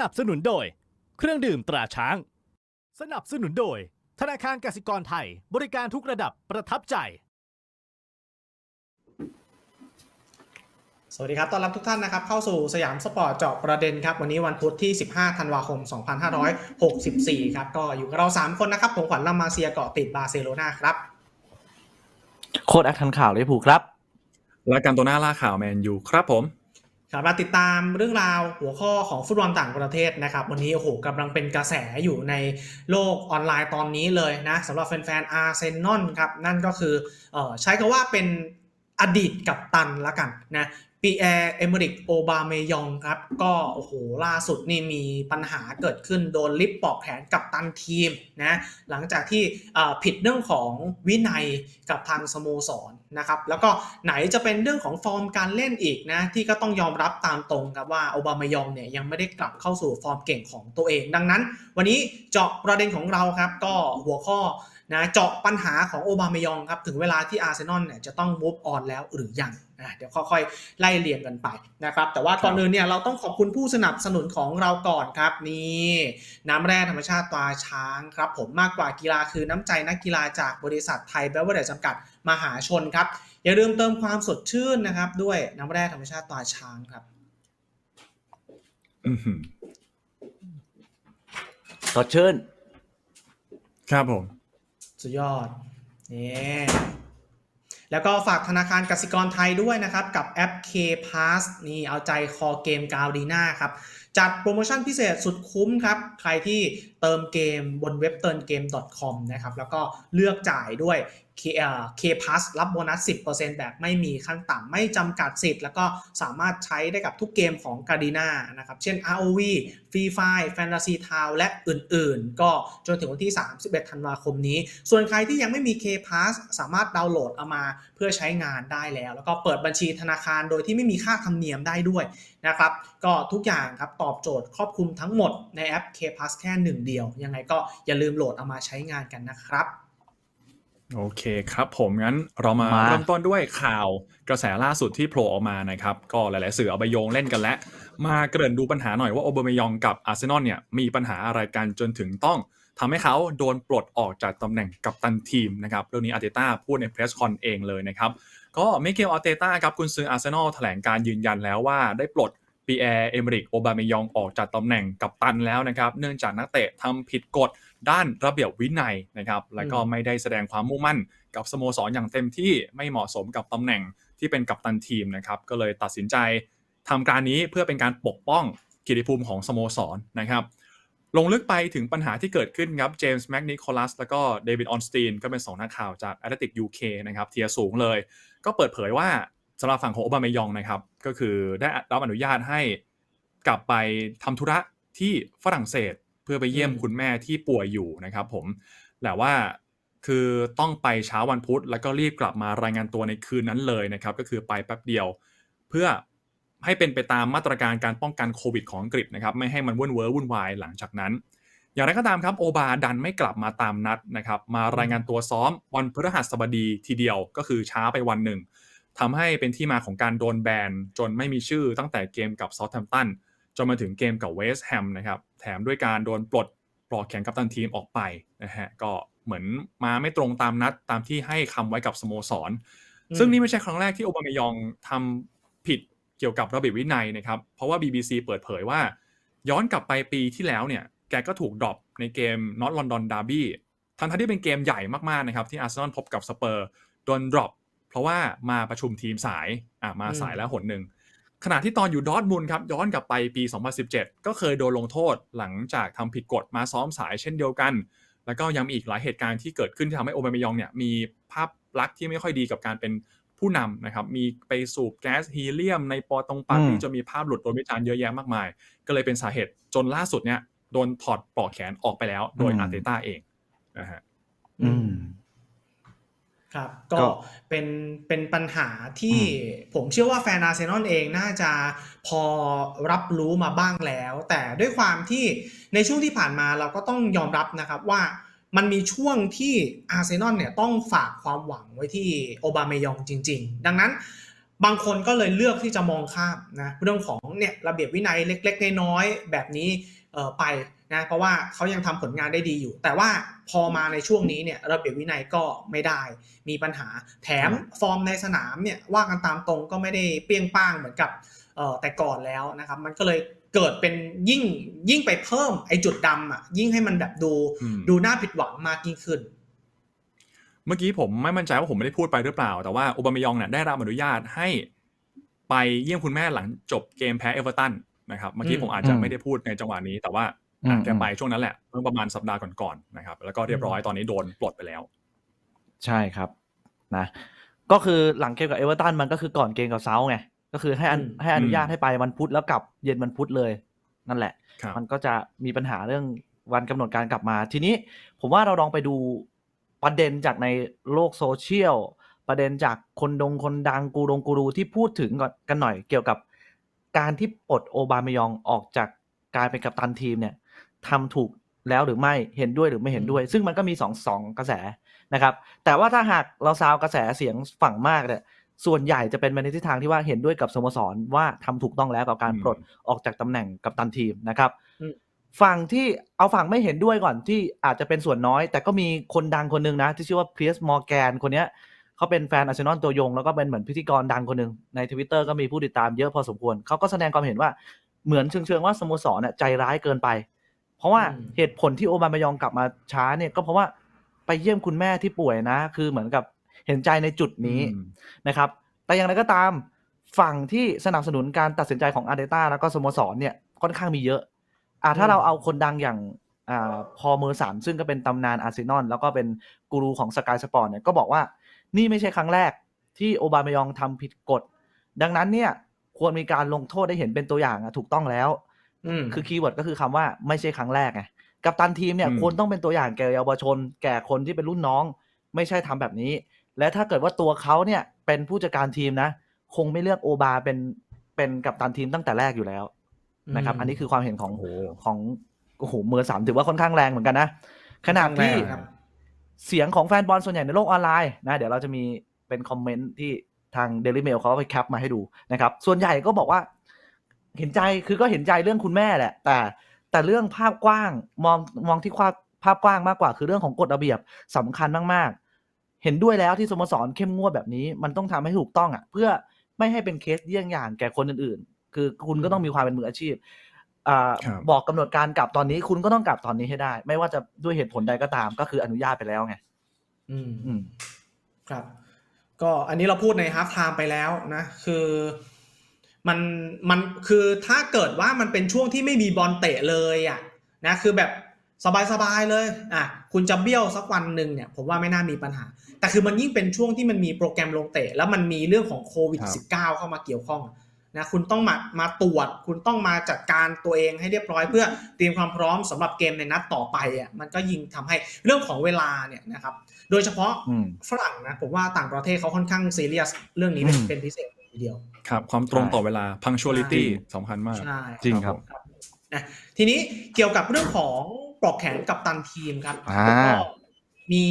นับสนุนโดย เครื่องดื่มตราช้าง สนับสนุนโดย ธนาคารกสิกรไทย บริการทุกระดับประทับใจ สวัสดีครับ ต้อนรับทุกท่านนะครับ เข้าสู่สยามสปอร์ตเจาะประเด็นครับ วันนี้วันพุธที่ 15 ธันวาคม 2564 ครับ ก็อยู่กับเรา 3 คนนะครับ ผมขวัญลามาเซียเกาะติดบาร์เซโลนาครับ โคดแอคทันข่าวลิเวอร์พูลครับ และการตัวหน้าล่าข่าวแมนยูครับผม ครับมาติดตามเรื่องราวหัวข้อของฟุตบอลต่างประเทศนะครับ วันนี้โอ้โหกำลังเป็นกระแสอยู่ในโลกออนไลน์ตอนนี้เลยนะสำหรับแฟนๆอาร์เซนอลครับ นั่นก็คือออใช้คำว่าเป็นอดีตกับตันละกันนะ ปีแอร์เอเมริกโอบาเมยองครับ ก็โอ้โหล่าสุดนี่มีปัญหาเกิดขึ้นโดนลิฟปอกแขนกับตันทีมนะหลังจากที่ผิดเรื่องของวินัยกับทางสโมสรนะครับแล้วก็ไหนจะเป็นเรื่องของฟอร์มการเล่นอีกนะที่ก็ต้องยอมรับตามตรงครับว่าโอบามายองเนี่ยยังไม่ได้กลับเข้าสู่ฟอร์มเก่งของตัวเอง ดังนั้น วันนี้เจาะประเด็นของเราครับก็หัวข้อ นะเจาะปัญหาของโอบามายองครับ ถึงเวลาที่อาร์เซนอลเนี่ยจะต้อง move on แล้วหรือยังอะเดี๋ยวค่อยๆ ไล่เรียงกันไปนะครับ แต่ว่าก่อนอื่นเนี่ยเราต้องขอบคุณผู้สนับสนุนของเราก่อนครับ นี่น้ำแร่ธรรมชาติตราช้างครับ ผมมากกว่ากีฬาคือน้ำใจนักกีฬาจากบริษัทไทยเบเวอร์เดจจำกัดมหาชนครับ อย่าลืมเติมความสดชื่นนะครับ ด้วยน้ำแร่ธรรมชาติตราช้างครับอือหือสดชื่น ครับผม สุดยอดนี่แล้วก็ฝากธนาคารกสิกรไทยด้วยนะครับ กับแอป K Pass นี่เอาใจคอเกมกาวดีน่าครับ จัดโปรโมชั่นพิเศษสุดคุ้มครับ ใครที่เติมเกมบนเว็บเติมเกม .com นะครับ แล้วก็เลือกจ่ายด้วย K เอ่อ K Plus รับโบนัส 10%แบบไม่มีขั้นต่ำไม่จำกัดสิทธิ์ แล้วก็สามารถใช้ได้กับทุกเกมของ g a r d i n a นะครับ เช่น ROV Free Fire Fantasy Town และอื่นๆ ก็จนถึงวันที่ 31 ธันวาคมนี้ ส่วนใครที่ยังไม่มี K Pass สามารถดาวน์โหลดเอามาเพื่อใช้งานได้แล้ว แล้วก็เปิดบัญชีธนาคารโดยที่ไม่มีค่าธรรมเนียมได้ด้วยนะครับก็ทุกอย่างครับตอบโจทย์ครอบคลุมทั้งหมดในแอป K Pass แค่หนึ่งเดียว ยังไงก็อย่าลืมโหลดเอามาใช้งานกันนะครับ โอเคครับผมงั้นเรามามาเริ่มต้นด้วยข่าวกระแสล่าสุดที่โผล่ออกมานะครับ ก็หลาย ๆ สื่อเอาไปโยงเล่นกันแล้ว มาเกริ่นดูปัญหาหน่อยว่าโอเบอร์เมยองกับอาร์เซนอลเนี่ยมีปัญหาอะไรกันจนถึงต้องทำให้เขาโดนปลดออกจากตำแหน่งกัปตันทีมนะครับเรื่องนี้อาร์เตต้าพูดในเพรสคอนเองเลยนะครับก็มิเกลอาร์เตต้าครับกุนซืออาร์เซนอลแถลงการยืนยันแล้วว่าได้ปลดปีแอร์เอเมริกโอบาเมยองออกจากตำแหน่งกัปตันแล้วนะครับเนื่องจากนักเตะทำผิดกฎ ด้านระเบียบวินัยนะครับและก็ไม่ได้แสดงความมุ่งมั่นกับสโมสรอย่างเต็มที่ไม่เหมาะสมกับตำแหน่งที่เป็นกัปตันทีมนะครับก็เลยตัดสินใจทำการนี้เพื่อเป็นการปกป้องเกียรติภูมิของสโมสรนะครับลงลึกไปถึงปัญหาที่เกิดขึ้นครับเจมส์แมกนิโคลัสแล้วก็เดวิดออนสตีนก็เป็นสองนักข่าวจาก a t l e t i c UK นะครับเทียร์สูงเลย ก็เปิดเผยว่าสำหรับฝั่งของโอบามายองนะครับ ก็คือได้รับอนุญาตให้กลับไปทำธุระที่ฝรั่งเศสเพื่อไปเยี่ยมอืมคุณแม่ที่ป่วยอยู่นะครับผมแต่ว่าคือต้องไปเช้าวันพุธ แล้วก็รีบกลับมารายงานตัวในคืนนั้นเลยนะครับ ก็คือไปแป๊บเดียว เพื่อให้เป็นไปตามมาตรการการป้องกันโควิดของอังกฤษนะครับ ไม่ให้มันวุ่นเวอร์วุ่นวายหลังจากนั้น อย่างไรก็ตามครับโอบาดันไม่กลับมาตามนัดนะครับ มารายงานตัวซ้อมวันพฤหัสบดีทีเดียวก็คือช้าไปวันหนึ่งทำให้เป็นที่มาของการโดนแบนจนไม่มีชื่อตั้งแต่เกมกับซ u ทแ h ม p ตันจ นมาถึงเกมกับเวสต์แฮมนะครับแถมด้วยการโดนปลดปลอกแขนกัปตันทีมออกไปนะฮะก็เหมือนมาไม่ตรงตามนัดตามที่ให้คำไว้กับสโมสรอืมซึ่งนี่ไม่ใช่ครั้งแรกที่โอบามายองทำผิดเกี่ยวกับระเบียบวินัยนะครับ เพราะว่า BBC เปิดเผยว่า ย้อนกลับไปปีที่แล้วเนี่ย แกก็ถูกดรอปในเกม North London Derby ทั้งๆที่เป็นเกมใหญ่มากๆนะครับ ที่อาร์เซนอลพบกับสเปอร์โดนดรอปเพราะว่ามาประชุมทีมสายอะมาสายแล้วหนหนึ่ง ขณะที่ตอนอยู่ดอร์ทมุนด์ครับย้อนกลับไปปี 2017 ก็เคยโดนลงโทษหลังจากทำผิดกฎมาซ้อมสายเช่นเดียวกัน แล้วก็ยังมีอีกหลายเหตุการณ์ที่เกิดขึ้นที่ทำให้โอบามายองเนี่ยมีภาพลักษณ์ที่ไม่ค่อยดีกับการเป็นผู้นำนะครับมีไปสูบแก๊สฮีเลียมในปอตรงปาร์ตี้อืมจนมีภาพหลุดโดนวิจารณ์เยอะแยะมากมาย ก็เลยเป็นสาเหตุจนล่าสุดเนี่ยโดนถอดปลอกแขนออกไปแล้ว โดยอาร์เตต้าเองนะฮะอืม ครับ ก็ก็ เป็นเป็นปัญหาที่ผมเชื่อว่าแฟนอาร์เซนอลเองน่าจะพอรับรู้มาบ้างแล้ว แต่ด้วยความที่ในช่วงที่ผ่านมาเราก็ต้องยอมรับนะครับว่ามันมีช่วงที่อาร์เซนอลเนี่ยต้องฝากความหวังไว้ที่โอบามายองจริง ๆ ดังนั้นบางคนก็เลยเลือกที่จะมองข้ามนะเรื่องของเนี่ยระเบียบวินัยเล็ก ๆ น้อยๆแบบนี้เอ่อไป นะเพราะว่าเขายังทำผลงานได้ดีอยู่ แต่ว่าพอมาในช่วงนี้เนี่ยระเบียบวินัยก็ไม่ได้ มีปัญหาแถมฟอร์มในสนามเนี่ยว่ากันตามตรงก็ไม่ได้เปรี้ยงป้างเหมือนกับเอ่อแต่ก่อนแล้วนะครับ มันก็เลยเกิดเป็นยิ่งยิ่งไปเพิ่มไอ้จุดดำอะยิ่งให้มันแบบดูอืมดูน่าผิดหวังมากยิ่งขึ้น เมื่อกี้ผมไม่มั่นใจว่าผมไม่ได้พูดไปหรือเปล่า แต่ว่าโอบามายองเนี่ยได้รับอนุญาตให้ไปเยี่ยมคุณแม่หลังจบเกมแพ้เอเวอร์ตันนะครับเมื่อกี้อืมผมอาจจะอืมไม่ได้พูดในจังหวะนี้แต่ว่าอืมอะ แกไปช่วงนั้นแหละเมื่อประมาณสัปดาห์ก่อนๆนะครับ แล้วก็เรียบร้อยตอนนี้โดนปลดไปแล้ว ใช่ครับนะก็คือหลังเกมกับเอเวอร์ตันมันก็คือก่อนเกมกับเซาท์ไงก็คือให้อนุอืมให้อนุญาตให้ไปวันพุธแล้วกลับเย็นวันพุธเลย นั่นแหละครับมันก็จะมีปัญหาเรื่องวันกำหนดการกลับมา ทีนี้ผมว่าเราลองไปดูประเด็นจากในโลกโซเชียลประเด็นจากคนดงคนดังกูดงกูรูที่พูดถึงก่อนกันหน่อยเกี่ยวกับการที่ปลดโอบามายองออกจากการเป็นกัปตันทีมเนี่ย ทำถูกแล้วหรือไม่เห็นด้วยหรือไม่เห็นด้วย ซึ่งมันก็มีสองสองกระแสนะครับ แต่ว่าถ้าหากเราซาวกระแสเสียงฝั่งมากเนี่ยส่วนใหญ่จะเป็นไปในทิศทางที่ว่าเห็นด้วยกับสโมสรว่าทำถูกต้องแล้วกับการอืมปลดออกจากตำแหน่งกัปตันทีมนะครับอืมฝั่งที่เอาฝั่งไม่เห็นด้วยก่อนที่อาจจะเป็นส่วนน้อย แต่ก็มีคนดังคนหนึ่งนะ ที่ชื่อว่าเพียสมอร์แกนคนเนี้ยเขาเป็นแฟนอาร์เซนอลตัวยง แล้วก็เป็นเหมือนพิธีกรดังคนหนึ่งในทวิตเตอร์ก็มีผู้ติดตามเยอะพอสมควรเขาก็แสดงความเห็นว่าเหมือนเชิงๆว่าสโมสรน่ะใจร้ายเกินไป เพราะว่าอืมเหตุผลที่โอบามายองกลับมาช้าเนี่ยก็เพราะว่าไปเยี่ยมคุณแม่ที่ป่วยนะ คือเหมือนกับเห็นใจในจุดนี้อืมนะครับ แต่อย่างไรก็ตามฝั่งที่สนับสนุนการตัดสินใจของอาร์เตต้าแล้วก็สโมสรเนี่ยค่อนข้างมีเยอะอ่าถ้าอืมเราเอาคนดังอย่างอ่าพอเมอร์สันซึ่งก็เป็นตำนานอาร์เซนอลแล้วก็เป็นกูรูของสกายสปอร์ตเนี่ยก็บอกว่านี่ไม่ใช่ครั้งแรกที่โอบามายองทำผิดกฎ ดังนั้นเนี่ยควรมีการลงโทษได้เห็นเป็นตัวอย่างอะถูกต้องแล้วอืม คือคีย์เวิร์ดก็คือคำว่าไม่ใช่ครั้งแรกไงกับตันทีมเนี่ยอืมควรต้องเป็นตัวอย่างแก่เยาวชน แก่คนที่เป็นรุ่นน้อง ไม่ใช่ทำแบบนี้ และถ้าเกิดว่าตัวเขาเนี่ยเป็นผู้จัดการทีมนะ คงไม่เลือกโอบาเป็นเป็นกัปตันทีมตั้งแต่แรกอยู่แล้วนะครับอืมอันนี้คือความเห็นของโอ้โหของโอ้โหเมอร์สามถือว่าค่อนข้างแรงเหมือนกันนะขณะค่อนข้างที่แรงครับเสียงของแฟนบอลส่วนใหญ่ในโลกออนไลน์นะเดี๋ยวเราจะมีเป็นคอมเมนต์ที่ทาง Daily Mail เขาไปแคปมาให้ดูนะครับ ส่วนใหญ่ก็บอกว่า เห็นใจคือก็เห็นใจเรื่องคุณแม่แหละ แต่ แต่เรื่องภาพกว้างมองมองที่ความภาพกว้างมากกว่า คือเรื่องของกฎระเบียบสำคัญมากๆ เห็นด้วยแล้วที่สโมสรเข้มงวดแบบนี้ มันต้องทำให้ถูกต้องอะ เพื่อไม่ให้เป็นเคสเยี่ยงอย่างแก่คนอื่นๆ คือคุณก็ต้องมีความเป็นมืออาชีพอ่าครับ บอกกำหนดการกลับตอนนี้ คุณก็ต้องกลับตอนนี้ให้ได้ ไม่ว่าจะด้วยเหตุผลใดก็ตาม ก็คืออนุญาตไปแล้วไงอืม อืม ครับ ก็อันนี้เราพูดในฮา f ไทม์ไปแล้วนะ คือ มันมันคือถ้าเกิดว่ามันเป็นช่วงที่ไม่มีบอลเตะเลยอะนะคือแบบสบายๆเลยอะคุณจะเบี้ยวสักวันหนึ่งเนี่ยผมว่าไม่น่ามีปัญหา แต่คือมันยิ่งเป็นช่วงที่มันมีโปรแกรมลงเตะ แล้วมันมีเรื่องของโควิดครับ -19 เข้ามาเกี่ยวข้องนะคุณต้องมามาตรวจ คุณต้องมาจัดการตัวเองให้เรียบร้อย เพื่อเตรียมความพร้อมสำหรับเกมในนัดต่อไปอะมันก็ยิ่งทำให้เรื่องของเวลาเนี่ยนะครับ โดยเฉพาะอืมฝรั่งนะผมว่าต่างประเทศเขาค่อนข้างซีเรียสเรื่องนี้เป็นอืมเป็นพิเศษ ทีเดียว ครับ ความตรงต่อเวลา punctuality จริงสำคัญมากใช่จริงครับนะทีนี้เกี่ยวกับเรื่องของปลอกแขนกับตันทีมครับอ่าก็มี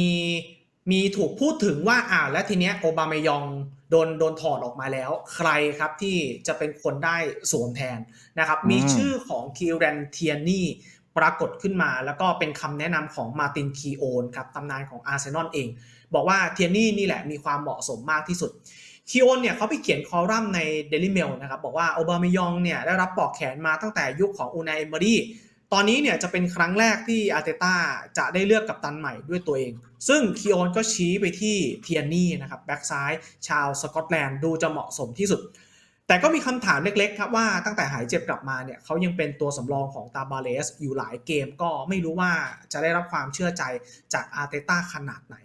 มีถูกพูดถึงว่าอ่าและทีเนี้ยโอบามายองโดนโดนถอดออกมาแล้ว ใครครับที่จะเป็นคนได้สวมแทนนะครับ มีชื่อของคิวแรนเทียนี่ปรากฏขึ้นมา แล้วก็เป็นคำแนะนำของมาตินคีโอนครับตำนานของอาร์เซนอลเอง บอกว่าเทียนี่นี่แหละมีความเหมาะสมมากที่สุด คีโอนเนี่ยเขาไปเขียนคอลัมน์ใน Daily Mail นะครับบอกว่าโอบามายองเนี่ยได้รับปลอกแขนมาตั้งแต่ยุคของอูนายเอมรีตอนนี้เนี่ยจะเป็นครั้งแรกที่อาร์เตต้าจะได้เลือกกัปตันใหม่ด้วยตัวเอง ซึ่งคีโอนก็ชี้ไปที่เทียนี่นะครับแบ็กซ้ายชาวสกอตแลนด์ดูจะเหมาะสมที่สุด แต่ก็มีคำถามเล็กๆครับว่าตั้งแต่หายเจ็บกลับมาเนี่ยเขายังเป็นตัวสำรองของตาบาเลสอยู่หลายเกมก็ไม่รู้ว่าจะได้รับความเชื่อใจจากอาร์เตต้าขนาดไหน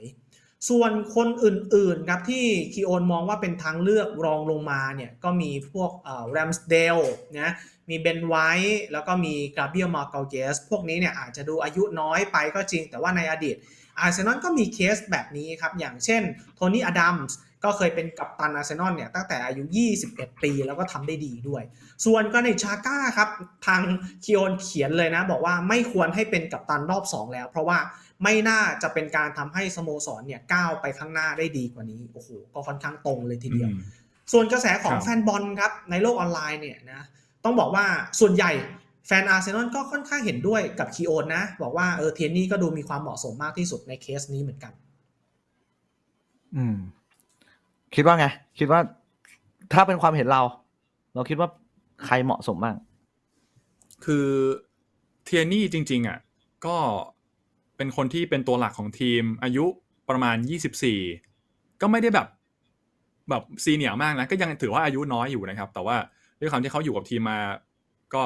ส่วนคนอื่นๆครับที่คีโอนมองว่าเป็นทางเลือกรองลงมาเนี่ยก็มีพวกแรมสเดลนะมีเบนไวท์แล้วก็มีกาเบียลมาเกาเกสพวกนี้เนี่ยอาจจะดูอายุน้อยไปก็จริง แต่ว่าในอดีตอาร์เซนอลก็มีเคสแบบนี้ครับ อย่างเช่นโทนี่อดัมส์ก็เคยเป็นกัปตันอาร์เซนอลเนี่ยตั้งแต่อายุ 21 ปีแล้วก็ทำได้ดีด้วย ส่วนกานิชาก้าครับ ทางคีโอนเขียนเลยนะ บอกว่าไม่ควรให้เป็นกัปตันรอบ 2 แล้ว เพราะว่า ไม่น่าจะเป็นการทำให้สโมสรเนี่ยก้าวไปข้างหน้าได้ดีกว่านี้โอ้โหก็ค่อนข้างตรงเลยทีเดียวอืมส่วนกระแสของครับแฟนบอลครับในโลกออนไลน์เนี่ยนะต้องบอกว่าส่วนใหญ่แฟนอาร์เซนอลก็ค่อนข้างเห็นด้วยกับคีโอนนะ บอกว่าเออเทียนนี่ก็ดูมีความเหมาะสมมากที่สุดในเคสนี้เหมือนกัน อืม คิดว่าไง คิดว่าถ้าเป็นความเห็นเรา เราคิดว่าใครเหมาะสมบ้าง คือเทียนี่จริง ๆ อะ ก็ เป็นคนที่เป็นตัวหลักของทีม อายุประมาณ 24 ก็ไม่ได้แบบแบบซีเนียร์มากนะ ก็ยังถือว่าอายุน้อยอยู่นะครับ แต่ว่าด้วยความที่เขาอยู่กับทีมมาก็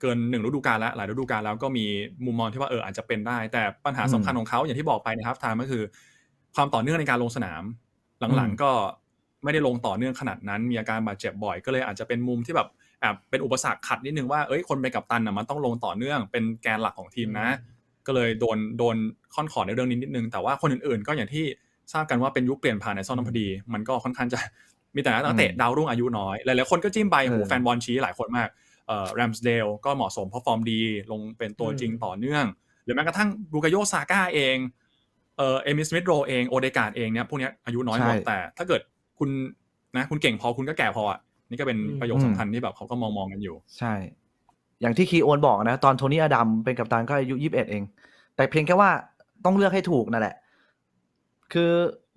เกินหนึ่งฤดูกาลแล้วหลายฤดูกาลแล้วก็มีมุมมองที่ว่าเอออาจจะเป็นได้ แต่ปัญหาสำคัญของเขาอย่างที่บอกไปนะครับทามก็คือ ความต่อเนื่องในการลงสนาม หลังอืมๆก็ไม่ได้ลงต่อเนื่องขนาดนั้น มีอาการบาดเจ็บบ่อย ก็เลยอาจจะเป็นมุมที่แบบแอบเป็นอุปสรรคขัดนิดนึงว่าเอ้ยคนเป็นกัปตันอะมันต้องลงต่อเนื่องเป็นแกนหลักของทีมนะ ก็เลยโดนโดนค่อนขอดในเรื่องนี้นิดนึง แต่ว่าคนอื่นๆ ก็อย่างที่ทราบกันว่าเป็นยุคเปลี่ยนผ่านในซ่อนน้ำพอดี มันก็ค่อนข้างจะมีแต่นักเตะอืมดาวรุ่งอายุน้อย หลายๆคนก็จิ้มไปเออโหแฟนบอลชี้หลายคนมากเอ่อแรมสเดลก็เหมาะสมเพราะฟอร์มดี ลงเป็นตัวจริงต่อเนื่อง หรือแม้กระทั่งบูกาโยซาก้าเองเอ่อเอมิสมิธโรเองโอเดการ์ดเองเนี่ยพวกเนี้ยอายุน้อยหมดใช่แต่ ถ้าเกิดคุณนะคุณเก่งพอคุณก็แก่พออะนี่ก็เป็นอืมประโยคสำคัญที่แบบเขาก็มองมองๆกันอยู่ ใช่ อย่างที่คีโอนบอกนะ ตอนโทนี่อดัมเป็นกัปตันก็อายุยี่สิบเอ็ดเอง แต่เพียงแค่ว่าต้องเลือกให้ถูกนั่นแหละ คือ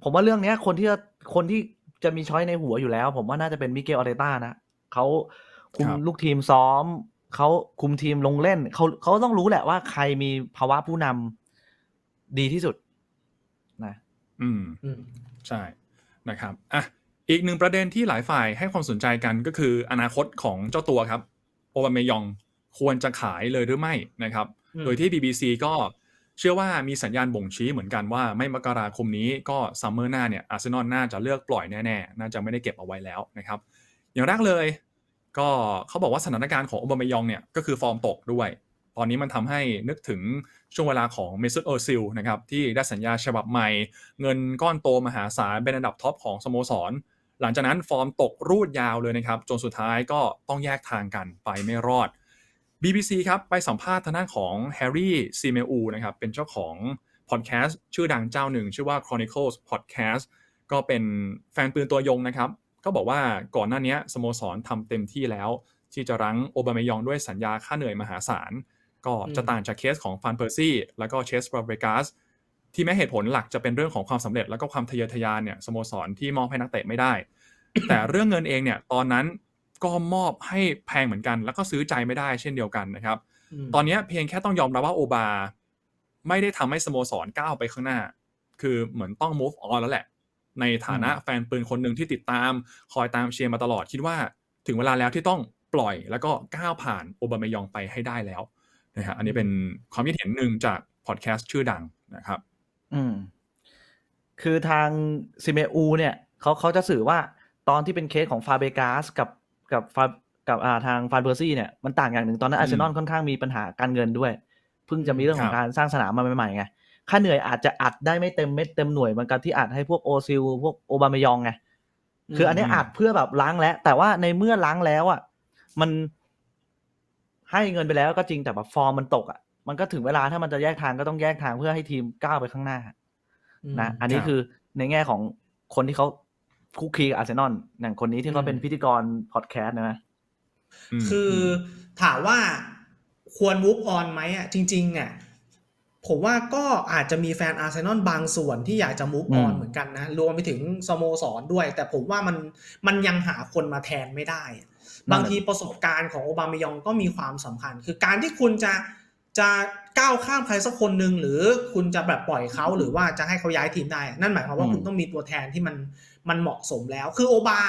ผมว่าเรื่องเนี้ย คนที่จะคนที่จะมีช้อยในหัวอยู่แล้ว ผมว่าน่าจะเป็นมิเกลออเรต้านะเขาคุมครับลูกทีมซ้อมเขาคุมทีมลงเล่นเขาเขาต้องรู้แหละว่าใครมีภาวะผู้นำดีที่สุดนะอืมอืมใช่นะครับอะอีกหนึ่งประเด็นที่หลายฝ่ายให้ความสนใจกันก็คืออนาคตของเจ้าตัวครับ โอบามายอง ควรจะขายเลยหรือไม่นะครับอืมโดยที่ BBC ก็เชื่อว่ามีสัญญาณบ่งชี้เหมือนกันว่าไม่มกราคมนี้ก็ซัมเมอร์หน้าเนี่ยอาร์เซนอลน่าจะเลือกปล่อยแน่ๆ น่าจะไม่ได้เก็บเอาไว้แล้วนะครับ อย่างแรกเลย ก็เขาบอกว่าสถานการณ์ของโอบามายองเนี่ยก็คือฟอร์มตกด้วย ตอนนี้มันทำให้นึกถึงช่วงเวลาของเมซุตโอซิลนะครับที่ได้สัญญาฉบับใหม่ เงินก้อนโตมหาศาลเป็นอันดับท็อปของสโมสร หลังจากนั้นฟอร์มตกรูดยาวเลยนะครับจนสุดท้ายก็ต้องแยกทางกันไปไม่รอด BBC ครับไปสัมภาษณ์ทางด้านของแฮร์รี่ซีเมอูนะครับเป็นเจ้าของพอดแคสต์ชื่อดังเจ้าหนึ่ง ชื่อว่า Chronicles Podcast ก็เป็นแฟนปืนตัวยงนะครับ ก็บอกว่าก่อนหน้านี้สโมสรทำเต็มที่แล้ว ที่จะรั้งโอบามายองด้วยสัญญาค่าเหนื่อยมหาศาล ก็จะต่างจากเคสของฟันเพอร์ซี่แล้วก็เชสบราเบกัสที่แม้เหตุผลหลักจะเป็นเรื่องของความสำเร็จแล้วก็ความทะเยอทะยานเนี่ยสโมสรที่มอบให้นักเตะไม่ได้ แต่เรื่องเงินเองเนี่ยตอนนั้น ก็มอบให้แพงเหมือนกัน แล้วก็ซื้อใจไม่ได้เช่นเดียวกันนะครับมตอนนี้เพียงแค่ต้องยอมรับว่าโอบา ไม่ได้ทำให้สโมสรก้าวไปข้างหน้า คือเหมือนต้อง move on แล้วแหละ ในฐานะแฟนปืนคนหนึ่งที่ติดตาม คอยตามเชียร์มาตลอดคิดว่า ถึงเวลาแล้วที่ต้องปล่อยแล้วก็ก้าวผ่านโอบามายองไปให้ได้แล้วนะฮะอันนี้เป็นความคิดเห็นหนึ่งจากพอดแคสต์ชื่อดังนะครับ อืม คือทางซิเมอูเนี่ยเขาเขาจะสื่อว่าตอนที่เป็นเคสของฟาเบกาสกับ กับฟากับอ่าทางฟานเบอร์ซี่เนี่ยมันต่างอย่างหนึ่งตอนนั้นอือาร์มเซนอลค่อนข้างมีปัญหาการเงินด้วย เพิ่งจะมีเรื่องขอครังบการสร้างสนามมาใหม่ๆไงค่าเหนื่อยอาจจะอัดได้ไม่เต็มเม็ดเต็มหน่วยเหมือนกับที่อัดให้พวกโอซิลพวกโอบามายองไงคืออันเนี้ยอัดเพื่อแบบล้างแล้ว แต่ว่าในเมื่อล้างแล้วอะมันให้เงินไปแล้วก็จริงแต่แบบฟอร์มมันตกอะมันก็ถึงเวลาถ้ามันจะแยกทางก็ต้องแยกทางเพื่อให้ทีมก้าวไปข้างหน้ามนะอันนี้ครับคือในแง่ของคนที่เขา คุกคีกับอาร์เซนอลอย่างคนนี้ที่เขาเป็นอืมพิธีกรพอดแคสต์นะมคือถามว่าควร move on ไหมอะจริงๆเนี่ยผมว่าก็อาจจะมีแฟนอาร์เซนอลบางส่วนที่อยากจะ move อื on มเหมือนกันนะ รวมไปถึงสโมสรด้วย แต่ผมว่ามันมันยังหาคนมาแทนไม่ได้อะบางทีประสบการณ์ของโอบามายองก็มีความสำคัญ คือการที่คุณจะจะก้าวข้ามใครสักคนหนึ่งหรือคุณจะแบบปล่อยเขาหรือว่าจะให้เขาย้ายทีมได้ นั่นหมายความว่าอืมคุณต้องมีตัวแทนที่มัน มันเหมาะสมแล้ว คือโอบา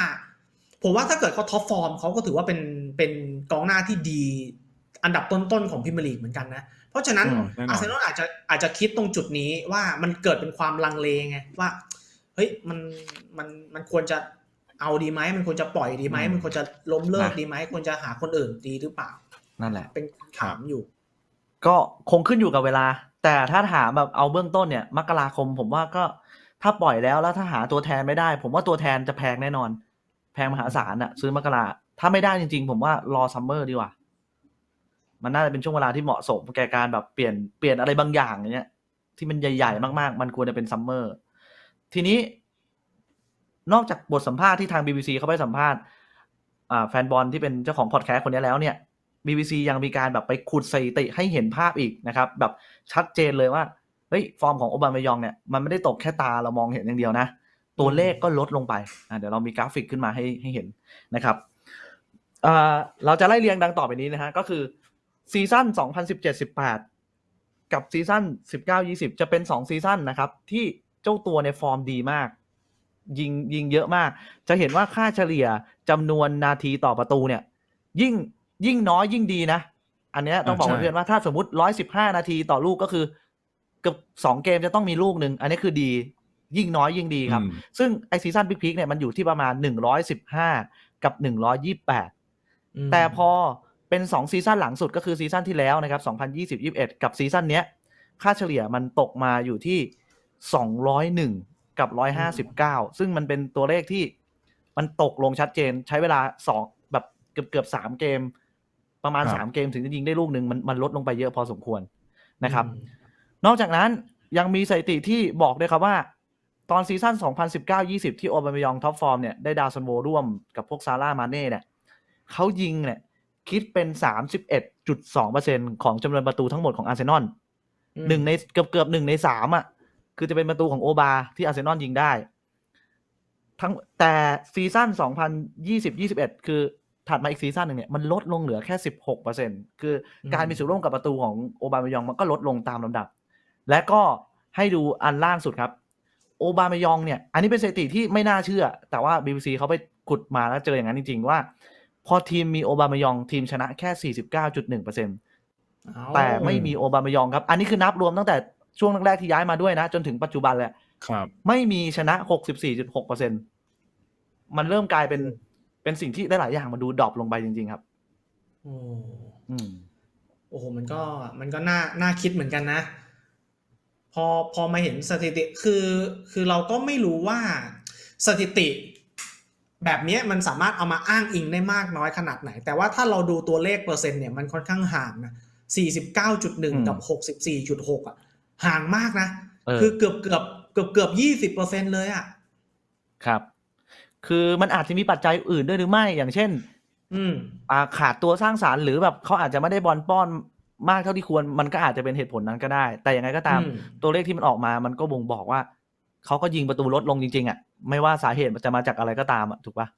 ผมว่าถ้าเกิดเขาท็อปฟอร์มเขาก็ถือว่าเป็นเป็นกองหน้าที่ดีอันดับต้นๆของพิมยร์ลีกเหมือนกันนะ เพราะฉะนั้นอืมแน่นอนอาร์เซนอลอาจจะอาจจะคิดตรงจุดนี้ว่ามันเกิดเป็นความลังเลไงว่าเฮ้ยมันมันมันควรจะเอาดีไหมมันควรจะปล่อยดีไหมอืมมันควรจะล้มเลิกนะดีไหมควรจะหาคนอื่นดีหรือเปล่า นั่นแหละ เป็นถามอยู่ ก็คงขึ้นอยู่กับเวลา แต่ถ้าถามแบบเอาเบื้องต้นเนี่ยมกราคม ผมว่าก็ ถ้าปล่อยแล้วแล้วถ้าหาตัวแทนไม่ได้ ผมว่าตัวแทนจะแพงแน่นอน แพงมหาศาลอะซื้อมกราถ้าไม่ได้จริง ๆ ผมว่ารอซัมเมอร์ดีกว่า มันน่าจะเป็นช่วงเวลาที่เหมาะสมแก่การแบบเปลี่ยนเปลี่ยนอะไรบางอย่างอย่างเงี้ย ที่มันใหญ่ๆมากๆ มันควรจะเป็นซัมเมอร์ทีนี้ นอกจากบทสัมภาษณ์ที่ทาง BBC เขาไปสัมภาษณ์แฟนบอลที่เป็นเจ้าของพอดแคสต์คนนี้แล้วเนี่ย BBC ยังมีการแบบไปขุดสถิติให้เห็นภาพอีกนะครับ แบบชัดเจนเลยว่า เฮ้ยฟอร์มของโอบามายองเนี่ยมันไม่ได้ตกแค่ตาเรามองเห็นอย่างเดียวนะ ตัวเลขก็ลดลงไปอะเดี๋ยวเรามีกราฟิกขึ้นมาให้ให้เห็นนะครับอ่าเราจะไล่เรียงดังต่อไปนี้นะฮะก็คือซีซั่น2017-18 กับซีซั่น19-20 จะเป็น 2 ซีซั่นนะครับ ที่เจ้าตัวในฟอร์มดีมาก ยิงยิงเยอะมาก จะเห็นว่าค่าเฉลี่ยจำนวนนาทีต่อประตูเนี่ย ยิ่งยิ่งน้อยยิ่งดีนะ อันเนี้ยต้องบอกอ่าใช่เพื่อนๆว่าถ้าสมมติ 115 นาทีต่อลูกก็คือเกือบสองเกมจะต้องมีลูกหนึ่งอันนี้คือดียิ่งน้อยยิ่งดีครับอืมซึ่งไอซีซั่นพิกๆเนี่ยมันอยู่ที่ประมาณ 115 กับ 128อืมแต่พอเป็น 2 ซีซั่นหลังสุดก็คือซีซั่นที่แล้วนะครับ 2020-21 กับซีซั่นเนี้ย ค่าเฉลี่ยมันตกมาอยู่ที่ 201 กับ 159 ซึ่งมันเป็นตัวเลขที่มันตกลงชัดเจนใช้เวลา 2 แบบเกือบเกือบสามเกม ประมาณครับ3เกมถึงจะยิงได้ลูกหนึ่งมันมันลดลงไปเยอะพอสมควรนะครับอืม นอกจากนั้นยังมีสถิติที่บอกด้วยครับว่า ตอนซีซั่น 2019-20 ที่โอบามายองท็อปฟอร์มเนี่ยได้ดาวซันโวร่วมกับพวกซาร่ามาเน่เนี่ยเขายิงเนี่ยคิดเป็น 31.2%ของจำนวนประตูทั้งหมดของอาร์เซนอลอืมหนึ่งในเกือบเกือบหนึ่งในสามอะ คือจะเป็นประตูของโอบาที่อาร์เซนอลยิงได้ ทั้งแต่ซีซั่น 2020-21 คือถัดมาอีกซีซั่นหนึ่งเนี่ยมันลดลงเหลือแค่ 16%คือการมีส่วนร่วมกับประตูของโอบามายองมันก็ลดลงตามลำดับ และก็ให้ดูอันล่างสุดครับ โอบามายองเนี่ย อันนี้เป็นสถิติที่ไม่น่าเชื่อ แต่ว่า BBC เขาไปขุดมาแล้วเจออย่างนั้นจริง ๆ ว่า พอทีมมีโอบามายองทีมชนะแค่ 49.1%เอาแต่ไม่มีโอบามายองครับ อันนี้คือนับรวมตั้งแต่ช่วงแรกๆที่ย้ายมาด้วยนะ จนถึงปัจจุบันแหละครับไม่มีชนะ 64.6%มันเริ่มกลายเป็นเป็นสิ่งที่ได้หลายอย่างมันดูดรอปลงไปจริง ๆ ครับโอ้อืมโอ้โหมันก็มันก็น่าน่าคิดเหมือนกันนะ พอพอมาเห็นสถิติคือคือเราก็ไม่รู้ว่าสถิติ แบบเนี้ยมันสามารถเอามาอ้างอิงได้มากน้อยขนาดไหน แต่ว่าถ้าเราดูตัวเลขเปอร์เซ็นต์เนี่ยมันค่อนข้างห่างนะ49.1 กับ 64.6อะห่างมากนะเออคือเกือบเกือบเกือบเกือบ20เปอร์เซ็นต์เลยอะ ครับ คือมันอาจจะมีปัจจัยอื่นด้วยหรือไม่ อย่างเช่น อืม อ่าขาดตัวสร้างสารรค์หรือแบบเขาอาจจะไม่ได้บอลป้อน มากเท่าที่ควรมันก็อาจจะเป็นเหตุผลนั้นก็ได้ แต่อย่างไรก็ตาม อืม ตัวเลขที่มันออกมามันก็บ่งบอกว่า เขาก็ยิงประตูลดลงจริงๆอะไม่ว่าสาเหตุมันจะมาจากอะไรก็ตามอะถูกปะ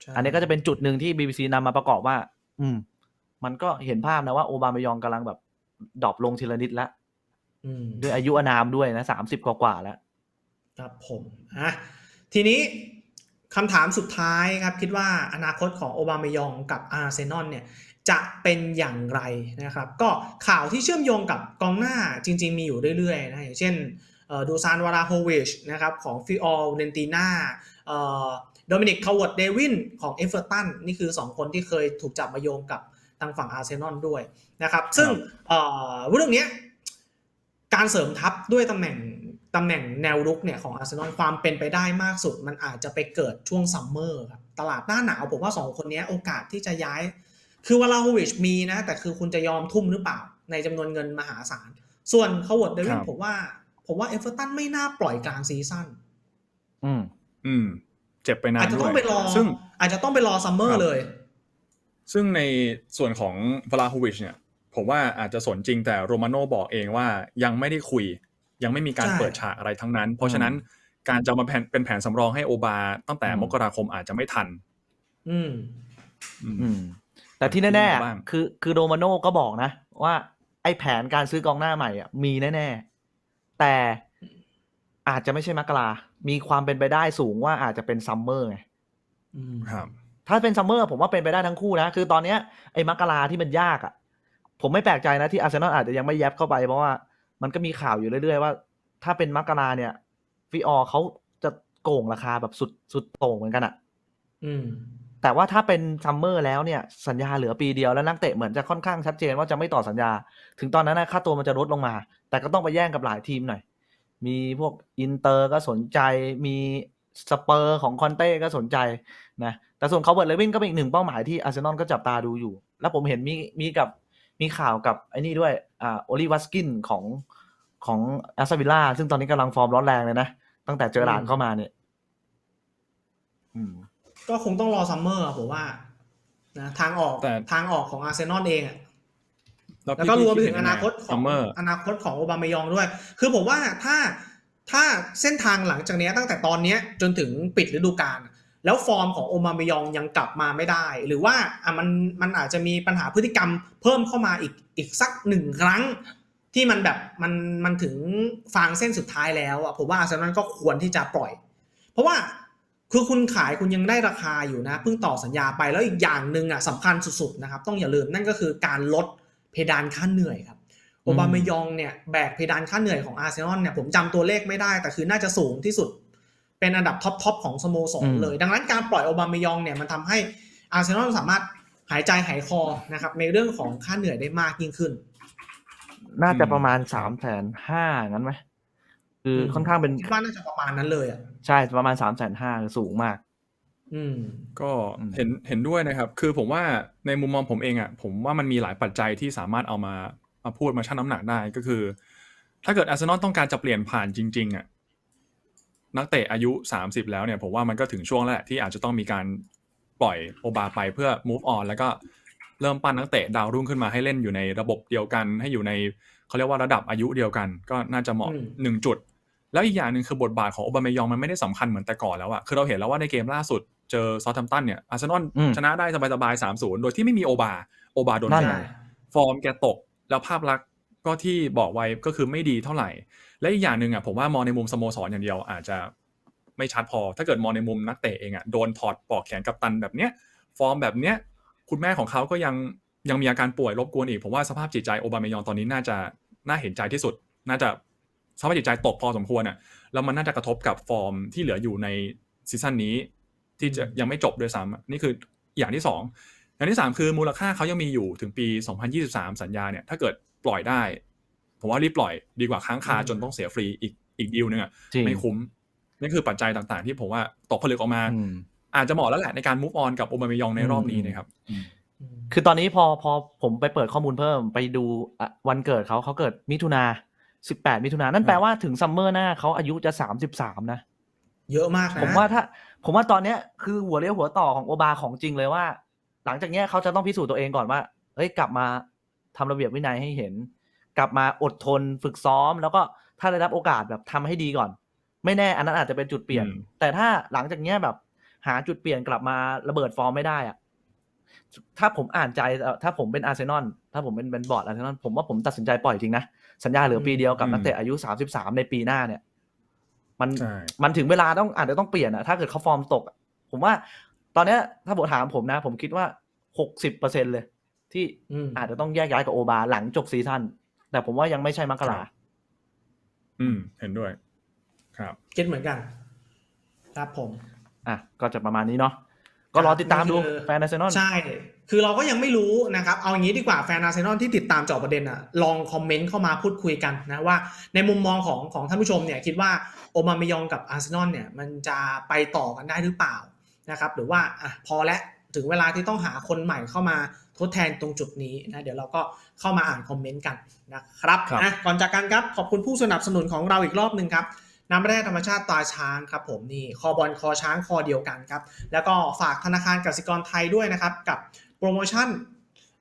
ใช่อันนี้ก็จะเป็นจุดหนึ่งที่ BBC นำมาประกอบว่า อืม มันก็เห็นภาพนะว่าโอบามายองกำลังแบบดรอปลงทีละนิดแล้วอืม ด้วยอายุอานามด้วยนะสามสิบกว่าๆแล้ว ครับผมอะทีนี้คำถามสุดท้ายครับ คิดว่าอนาคตของโอบามายองกับอาร์เซนอลเนี่ย จะเป็นอย่างไรนะครับ ก็ข่าวที่เชื่อมโยงกับกองหน้าจริง ๆ มีอยู่เรื่อยๆนะอย่างเช่นดูซานวาราโฮวิชนะครับของฟิออลเดนติน่าโดมินิกคาวร์ดเดวินของเอฟเวอร์ตันนี่คือ 2 คนที่เคยถูกจับมาโยงกับทางฝั่งอาร์เซนอลด้วยนะครับ ซึ่งเรื่องนี้การเสริมทัพด้วยตำแหน่งตำแหน่งแนวรุกเนี่ยของอาร์เซนอลความเป็นไปได้มากสุด มันอาจจะไปเกิดช่วงซัมเมอร์ครับตลาดหน้าหนาวผมว่า 2 คนนี้โอกาสที่จะย้าย คือวาลาโฮวิชมีนะ แต่คือคุณจะยอมทุ่มหรือเปล่า ในจำนวนเงินมหาศาล ส่วนคาวร์ดเดวิคนรับผมว่า ผมว่าเอเวอร์ตันไม่น่าปล่อยกลางซีซั่นอืม อืม เจ็บไปนาอานจจะด้ต้วอยงไปรอซึ่งอาจจะต้องไปรอซัมเมอครัร์บเลย ซึ่งในส่วนของวลาโฮวิชเนี่ย ผมว่าอาจจะสนจริงแต่โรมาโน่บอกเองว่ายังไม่ได้คุย ยังไม่มีการใช่เปิดฉากอะไรทั้งนั้น เพราะฉะนั้นการจะเอามาแผนเป็นแผนสำรองให้โอบาตั้งแต่อืมมกราคมอาจจะไม่ทัน อืม อืมอืม แต่ที่แน่บ้างๆคือคือโรมาโน่ก็บอกนะ ว่า ไอ้แผนการซื้อกองหน้าใหม่อะมีแน่ๆ แต่อาจจะไม่ใช่มกรามีความเป็นไปได้สูงว่าอาจจะเป็นซัมเมอร์ไงอืมครับถ้าเป็นซัมเมอร์ผมว่าเป็นไปได้ทั้งคู่นะ คือตอนเนี้ยไอ้มกราที่มันยากอะ ผมไม่แปลกใจนะที่อาร์เซนอลอาจจะยังไม่แยบเข้าไปเพราะว่ามันก็มีข่าวอยู่เรื่อยๆว่า ถ้าเป็นมกราเนี่ยฟิออเขาจะโกงราคาแบบสุดสุดโต่งเหมือนกันอะ อืม แต่ว่าถ้าเป็นซัมเมอร์แล้วเนี่ยสัญญาเหลือปีเดียวแล้วนักเตะเหมือนจะค่อนข้างชัดเจนว่าจะไม่ต่อสัญญา ถึงตอนนั้นนะค่าตัวมันจะลดลงมา แต่ก็ต้องไปแย่งกับหลายทีมหน่อย มีพวกอินเตอร์ก็สนใจมีสเปอร์ของคอนเต้ก็สนใจนะแต่ส่วนเขาเบิร์ตเลวินก็เป็นอีกหนึ่งเป้าหมายที่อาร์เซนอลก็จับตาดูอยู่ แล้วผมเห็นมีมีกับมีข่าวกับไอ้นี่ด้วยอ่าโอลิวัสกินของของแอสตันวิลล่าซึ่งตอนนี้กำลังฟอร์มร้อนแรงเลยนะ ตั้งแต่เจอหลานเข้ามาเนี่ย อืม ก็คงต้องรอซัมเมอร์อะผมว่านะทางออกแต่ ทางออกของอาร์เซนอลเองอะแล้วแล้วก็รวมไปถึงอนาคตขซัองมเมอร์ อนาคตของโอบามายองด้วย คือผมว่าถ้าถ้าเส้นทางหลังจากเนี้ยตั้งแต่ตอนเนี้ยจนถึงปิดฤดูกาลแล้วฟอร์มของโอบามายองยังกลับมาไม่ได้ หรือว่าอะมันมันอาจจะมีปัญหาพฤติกรรมเพิ่มเข้ามาอีกอีกสักหนึ่งครั้ง ที่มันแบบมันมันถึงฟางเส้นสุดท้ายแล้วอะผมว่าอาร์เซนอลก็ควรที่จะปล่อย เพราะว่า คือคุณขายคุณยังได้ราคาอยู่นะเพิ่งต่อสัญญาไปแล้วอีกอย่างหนึ่งอะสำคัญสุดๆนะครับต้องอย่าลืมนั่นก็คือการลดเพดานค่าเหนื่อยครับโอบามายองเนี่ยแบกเพดานค่าเหนื่อยของอาร์เซนอลเนี่ยผมจำตัวเลขไม่ได้ แต่คือน่าจะสูงที่สุด เป็นอันดับท็อปทอปของสโมสรอืมเลย ดังนั้นการปล่อยโอบามายองเนี่ยมันทำให้อาร์เซนอลสามารถหายใจหายคอนะครับในเรื่องของค่าเหนื่อยได้มากยิ่งขึ้น น่าจะอืมประมาณสามแสนห้างั้นไหม คือค่อนข้างเป็นคิดว่าน่าจะประมาณนั้นเลยอะใช่ประมาณสามแสนห้าสูงมาก อืมก็อืมเห็นเห็นด้วยนะครับ คือผมว่าในมุมมองผมเองอะ ผมว่ามันมีหลายปัจจัยที่สามารถเอามามาพูดมาชั่งน้ำหนักได้ก็คือ ถ้าเกิดอาร์เซนอลต้องการจะเปลี่ยนผ่านจริง ๆอะนักเตะอายุ 30 แล้วเนี่ยผมว่ามันก็ถึงช่วงแล้วแหละที่อาจจะต้องมีการปล่อยโอบาไปเพื่อ move on แล้วก็เริ่มปั้นนักเตะดาวรุ่งขึ้นมาให้เล่นอยู่ในระบบเดียวกัน ให้อยู่ในเขาเรียกว่าระดับอายุเดียวกัน ก็น่าจะเหมาะอืมหนึ่งจุด แล้วอีกอย่างหนึ่งคือบทบาทของโอบามายองมันไม่ได้สำคัญเหมือนแต่ก่อนแล้วอะคือเราเห็นแล้วว่าในเกมล่าสุดเจอซอ u แ h ม p ตันเนี่ยอาร์เซนอลอืมชนะได้สบายๆสามศูนย์โดยที่ไม่มีโอบาโอบาโดนนั่นแบไงนฟอร์มแกตกแล้วภาพลักษณ์ก็ที่บอกไว้ก็คือไม่ดีเท่าไหร่ และอีกอย่างหนึ่งอะผมว่ามองในมุมสโมสรอย่างเดียวอาจจะไม่ชัดพอ ถ้าเกิดมองในมุมนักเตะเองอะโดนถอดปลอกแขนกัปตันแบบเนี้ยฟอร์มแบบเนี้ยคุณแม่ของเขาก็ยังยังมีอาการป่วยรบกวนอีก ผมว่าสภาพจิตใจโอบามายองตอนนี้น่าจะน่าเห็นใจที่สุด น่าจะ สภาพจิตใจตกพอสมควรอะแล้วมันน่าจะกระทบกับฟอร์มที่เหลืออยู่ในซีซั่นนี้ ที่จะยังไม่จบด้วยซ้ำอะนี่คืออย่างที่สองอย่างที่สามคือมูลค่าเขายังมีอยู่ถึงปี 2023 สัญญาเนี่ยถ้าเกิดปล่อยได้ ผมว่ารีบปล่อยดีกว่าค้างคาอืมจนต้องเสียฟรีอีกอีกดีลนึงอะจริงไม่คุ้มนี่คือปัจจัยต่างๆ ที่ผมว่าตกผลึกออกมาอืมอาจจะเหมาะแล้วแหละในการ move on กับโอ a ามายองในรอบนี้นะครับคือตอนนี้พอพอผมไปเปิดข้อมูลเพิ่มไปดูอะวันเกิดเขาเขาเกิดมิถุนา สิบแปดมิถุนานั่นแปลว่าถึงซัมเมอร์หน้าเขาอายุจะสามสิบสามนะ เยอะมากนะผมว่าถ้า ผมว่าตอนเนี้ยคือหัวเรียวหัวต่อของโอบาของจริงเลยว่า หลังจากเนี้ยเขาจะต้องพิสูจน์ตัวเองก่อนว่าเฮ้ยกลับมาทำระเบียบวินัยให้เห็น กลับมาอดทนฝึกซ้อม แล้วก็ถ้าได้รับโอกาสแบบทำให้ดีก่อน ไม่แน่อันนั้นอาจจะเป็นจุดเปลี่ยนอืมแต่ถ้าหลังจากเนี้ยแบบ หาจุดเปลี่ยนกลับมาระเบิดฟอร์มไม่ได้อะถ้าผมอ่านใจเอ่อถ้าผมเป็นอาร์เซนอลถ้าผมเป็นเป็นบอร์ดอาร์เซนอลผมว่าผมตัดสินใจปล่อยจริงนะ สัญญาเหลือปีเดียวกับนักเตะอายุสามสิบสามในปีหน้าเนี่ย มันใช่มันถึงเวลาต้องอาจจะต้องเปลี่ยนอะถ้าเกิดเขาฟอร์มตกอะผมว่า ตอนเนี้ยถ้าผมถามผมนะ ผมคิดว่าหกสิบเปอร์เซ็นเลย ที่อืมอาจจะต้องแยกย้ายกับโอบาหลังจบซีซั่นแต่ผมว่ายังไม่ใช่มักกราอืม เห็นด้วย ครับคิดเหมือนกัน ครับผม อะ ก็จะประมาณนี้เนาะก็รอติดตามดูนี่คือแฟนอาร์เซนอลใช่ คือเราก็ยังไม่รู้นะครับ เอาอย่างนี้ดีกว่าแฟนอาร์เซนอลที่ติดตามเจาะประเด็นอะลองคอมเมนต์เข้ามาพูดคุยกันนะว่าในมุมมองของของท่านผู้ชมเนี่ยคิดว่าโอมามายองกับอาร์เซนอลเนี่ยมันจะไปต่อกันได้หรือเปล่านะครับหรือว่าอะพอแล้วถึงเวลาที่ต้องหาคนใหม่เข้ามาทดแทนตรงจุดนี้นะเดี๋ยวเราก็เข้ามาอ่านคอมเมนต์กันนะครับครับอะก่อนจากกันครับขอบคุณผู้สนับสนุนของเราอีกรอบหนึ่งครับน้ำแร่ธรรมชาติตาช้างครับผมนี่คอบอลคอช้างคอเดียวกันครับแล้วก็ฝากธนาคารกสิกรไทยด้วยนะครับกับ โปรโมชั่น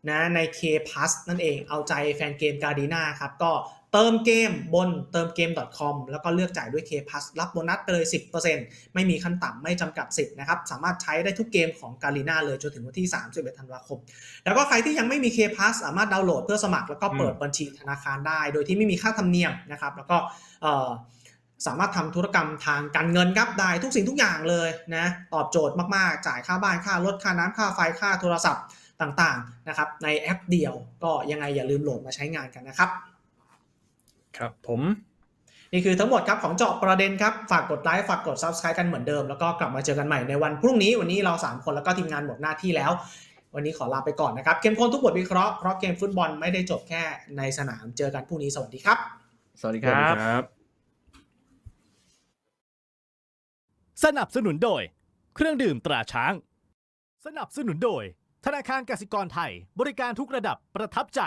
นะใน K Plus นั่นเองเอาใจแฟนเกมการดีนาครับ ก็เติมเกมบนเติมเกม .com แล้วก็เลือกจ่ายด้วย K Plus รับโบนัสไปเลย 10%ไม่มีขั้นต่ำไม่จำกัดสิทธิ์นะครับ สามารถใช้ได้ทุกเกมของการีนาเลยจนถึงวันที่ 31 ธันวาคม แล้วก็ใครที่ยังไม่มี K Plus สามารถดาวน์โหลดเพื่อสมัครแล้วก็เปิดบัญชีธนาคารได้ โดยที่ไม่มีค่าธรรมเนียมนะครับ แล้วก็ สามารถทำธุรกรรมทางการเงินครับได้ทุกสิ่งทุกอย่างเลยนะตอบโจทย์มากๆ จ่ายค่าบ้านค่ารถค่าน้ำค่าไฟค่าโทรศัพท์ต่างๆนะครับในแอปเดียวก็ยังไงอย่าลืมโหลดมาใช้งานกันนะครับ ครับผมนี่คือทั้งหมดครับของเจาะประเด็นครับ ฝากกดไลค์ฝากกด Subscribe กันเหมือนเดิม แล้วก็กลับมาเจอกันใหม่ในวันพรุ่งนี้วันนี้เรา 3 คนแล้วก็ทีมงานหมดหน้าที่แล้ว วันนี้ขอลาไปก่อนนะครับ เข้มข้นทุกบทวิเคราะห์เพราะเกมฟุตบอลไม่ได้จบแค่ในสนามเจอกันพรุ่งนี้สวัสดีครับ สวัสดีสควัสรัดีบครับ สนับสนุนโดย เครื่องดื่มตราช้าง สนับสนุนโดย ธนาคารกสิกรไทย บริการทุกระดับประทับใจ